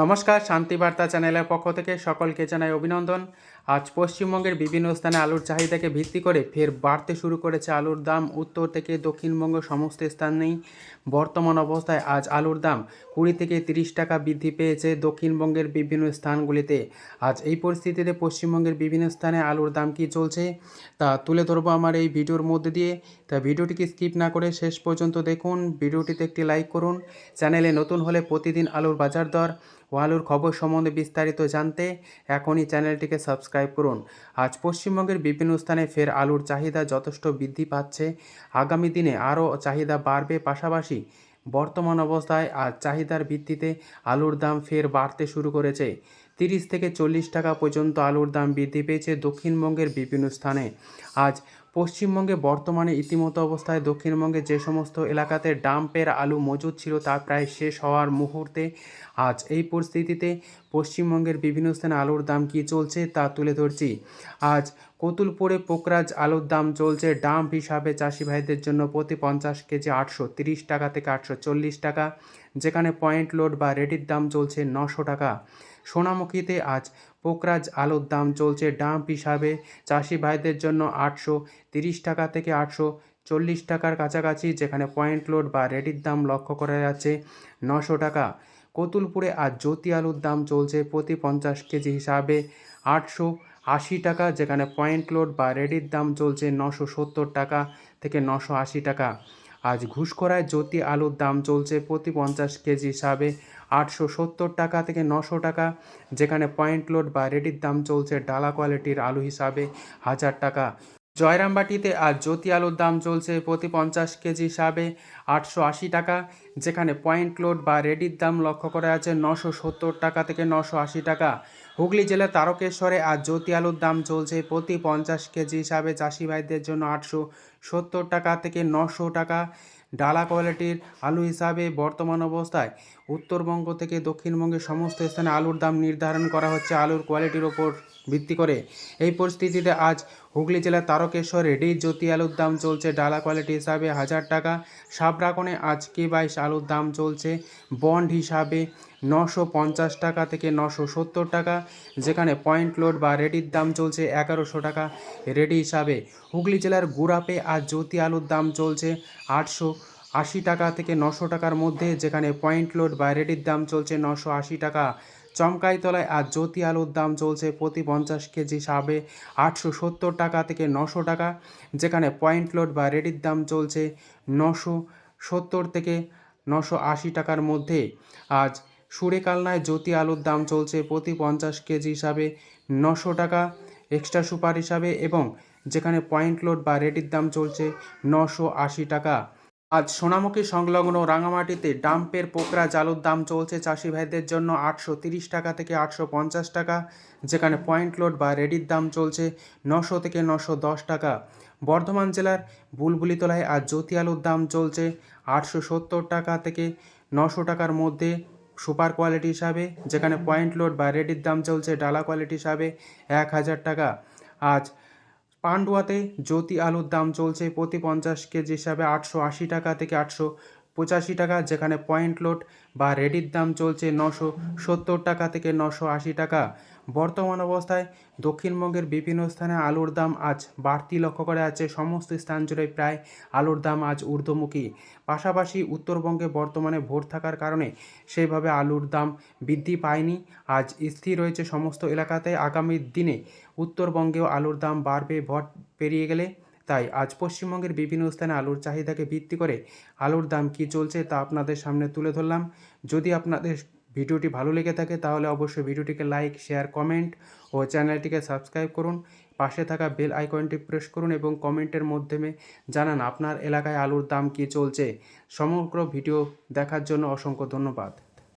নমস্কার শান্তিবার্তা চ্যানেলের পক্ষ থেকে সকলকে জানাই অভিনন্দন। আজ পশ্চিমবঙ্গের বিভিন্ন স্থানে আলুর চাহিদাকে ভিত্তি করে ফের বাড়তে শুরু করেছে আলুর দাম। উত্তর থেকে দক্ষিণবঙ্গ সমস্ত স্থানেই বর্তমান অবস্থায় আজ আলুর দাম কুড়ি থেকে তিরিশ টাকা বৃদ্ধি পেয়েছে দক্ষিণবঙ্গের বিভিন্ন স্থানগুলিতে। আজ এই পরিস্থিতিতে পশ্চিমবঙ্গের বিভিন্ন স্থানে আলুর দাম কী চলছে তা তুলে ধরবো আমার এই ভিডিওর মধ্যে দিয়ে। তা ভিডিওটিকে স্কিপ না করে শেষ পর্যন্ত দেখুন। ভিডিওটিতে একটি লাইক করুন। চ্যানেলে নতুন হলে প্রতিদিন আলুর বাজার দর ও আলুর খবর সম্বন্ধে বিস্তারিত জানতে এখনই চ্যানেলটিকে সাবস্ক্রাইব করুন। আজ পশ্চিমবঙ্গের বিভিন্ন স্থানে ফের আলুর চাহিদা যথেষ্ট বৃদ্ধি পাচ্ছে। আগামী দিনে আরও চাহিদা বাড়বে পাশাপাশি বর্তমান অবস্থায় আজ চাহিদার ভিত্তিতে আলুর দাম ফের বাড়তে শুরু করেছে। তিরিশ থেকে চল্লিশ টাকা পর্যন্ত আলুর দাম বৃদ্ধি পেয়েছে দক্ষিণবঙ্গের বিভিন্ন স্থানে। আজ পশ্চিমবঙ্গে বর্তমানে ইতিমতো অবস্থায় দক্ষিণবঙ্গে যে সমস্ত এলাকাতে ডাম্পের আলু মজুদ ছিল তা প্রায় শেষ হওয়ার মুহূর্তে আজ এই পরিস্থিতিতে পশ্চিমবঙ্গের বিভিন্ন স্থানে আলুর দাম কী চলছে তা তুলে ধরছি। আজ কতুলপুরে পোকরাজ আলুর দাম চলছে ডাম্প হিসাবে চাষি ভাইদের জন্য প্রতি পঞ্চাশ কেজি আটশো তিরিশ টাকা থেকে আটশো চল্লিশ টাকা। যেখানে পয়েন্ট লোড বা রেডির দাম চলছে নশো টাকা। সোনামুখীতে আজ পোকরাজ আলুর দাম চলছে ডাম্প হিসাবে। চাষি ভাইদের জন্য আটশো তিরিশ টাকা থেকে আটশো চল্লিশ টাকার কাছাকাছি, যেখানে পয়েন্ট লোড বা রেডির দাম লক্ষ্য করা যাচ্ছে নশো টাকা। কতুলপুরে আজ জ্যোতি আলুর দাম চলছে প্রতি পঞ্চাশ কেজি হিসাবে আটশো আশি টাকা, যেখানে পয়েন্ট লোড বা রেডির দাম চলছে নশো সত্তর টাকা থেকে নশো আশি টাকা। আজ ঘুষখোরায় জ্যোতি আলুর দাম চলছে প্রতি পঞ্চাশ কেজি হিসাবে আটশো সত্তর টাকা থেকে নশো টাকা। যেখানে পয়েন্ট লোড বা রেডির দাম চলছে ডালা কোয়ালিটির আলু হিসাবে হাজার টাকা। জয়রামবাটিতে আজ জ্যোতি আলুর দাম চলছে প্রতি পঞ্চাশ কেজি হিসাবে আটশো আশি টাকা, যেখানে পয়েন্ট লোড বা রেডির দাম লক্ষ্য করা আছে নশো সত্তর টাকা থেকে নশো আশি টাকা। হুগলি জেলার তারকেশ্বরে আজ জ্যোতি আলুর দাম চলছে প্রতি পঞ্চাশ কেজি হিসাবে চাষি ভাইদের জন্য আটশো সত্তর টাকা থেকে নশো টাকা। ডালা কোয়ালিটির আলু হিসাবে বর্তমান অবস্থায় উত্তরবঙ্গ থেকে দক্ষিণবঙ্গের সমস্ত স্থানে আলুর দাম নির্ধারণ করা হচ্ছে আলুর কোয়ালিটির ওপর ভিত্তি করে। এই পরিস্থিতিতে আজ হুগলি জেলার তারকেশ্বরে ডি জ্যোতি আলুর দাম চলছে ডালা কোয়ালিটি হিসাবে হাজার টাকা। সাবরাকনে আজকে বাইশ আলুর দাম চলছে। বন্ড হিসাবে নশো পঞ্চাশ টাকা থেকে নশো সত্তর টাকা, যেখানে পয়েন্ট লোড বা রেডির দাম চলছে এগারোশো টাকা। রেডি হিসাবে হুগলি জেলার গুড়াপে আর জ্যোতি আলুর দাম চলছে আটশো আশি টাকা থেকে নশো টাকার মধ্যে, যেখানে পয়েন্ট লোড বা রেডির দাম চলছে নশো আশি টাকা। চমকাইতলায় আর জ্যোতি আলুর দাম চলছে প্রতি পঞ্চাশ কেজি হিসাবে আটশো সত্তর টাকা থেকে নশো টাকা, যেখানে পয়েন্ট লোড বা রেডির দাম চলছে নশো সত্তর থেকে নশো আশি টাকার মধ্যে। আজ সুরেকালনায় জ্যোতি আলুর দাম চলছে প্রতি পঞ্চাশ কেজি হিসাবে নশো টাকা এক্সট্রা সুপার হিসাবে এবং যেখানে পয়েন্ট লোড বা রেডির দাম চলছে নশো আশি টাকা। আজ সোনামুখী সংলগ্ন রাঙামাটিতে ডাম্পের পোকরা জালুর দাম চলছে চাষি ভাইদের জন্য আটশো তিরিশ টাকা থেকে আটশো পঞ্চাশ টাকা, যেখানে পয়েন্ট লোড বা রেডির দাম চলছে নশো থেকে নশো দশ টাকা। বর্ধমান জেলার বুলবুলিতলায় আজ জ্যোতি আলুর দাম চলছে আটশো সত্তর টাকা থেকে নশো টাকার মধ্যে সুপার কোয়ালিটি হিসাবে, যেখানে পয়েন্ট লোড বা রেডির দাম চলছে ডালা কোয়ালিটি হিসাবে এক হাজার টাকা। আজ পান্ডুয়াতে জ্যোতি আলুর দাম চলছে প্রতি পঞ্চাশ কেজি হিসাবে আটশো আশি টাকা থেকে আটশো পঁচাশি টাকা, যেখানে পয়েন্ট লোড বা রেডির দাম চলছে নশো সত্তর টাকা থেকে নশো আশি টাকা। বর্তমান অবস্থায় দক্ষিণবঙ্গের বিভিন্ন স্থানে আলুর দাম আজ বাড়তি লক্ষ্য করা যাচ্ছে সমস্ত স্থান জুড়ে প্রায় আলুর দাম আজ ঊর্ধ্বমুখী। পাশাপাশি উত্তরবঙ্গে বর্তমানে ভোট থাকার কারণে সেইভাবে আলুর দাম বৃদ্ধি পায়নি। আজ স্থির রয়েছে সমস্ত এলাকাতে। আগামী দিনে উত্তরবঙ্গেও আলুর দাম বাড়বে, ভোট পেরিয়ে গেলে তাই আজ পশ্চিমবঙ্গের বিভিন্ন স্থানে আলুর চাহিদাকে ভিত্তি করে আলুর দাম কী চলছে তা আপনাদের সামনে তুলে ধরলাম। যদি আপনাদের ভিডিওটি ভালো লেগে থাকে তাহলে অবশ্যই ভিডিওটিকে লাইক, শেয়ার, কমেন্ট ও চ্যানেলটিকে সাবস্ক্রাইব করুন। পাশে থাকা বেল আইকনটি প্রেস করুন এবং কমেন্টের মাধ্যমে জানান আপনার এলাকায় আলুর দাম কী চলছে। সমগ্র ভিডিও দেখার জন্য অসংখ্য ধন্যবাদ।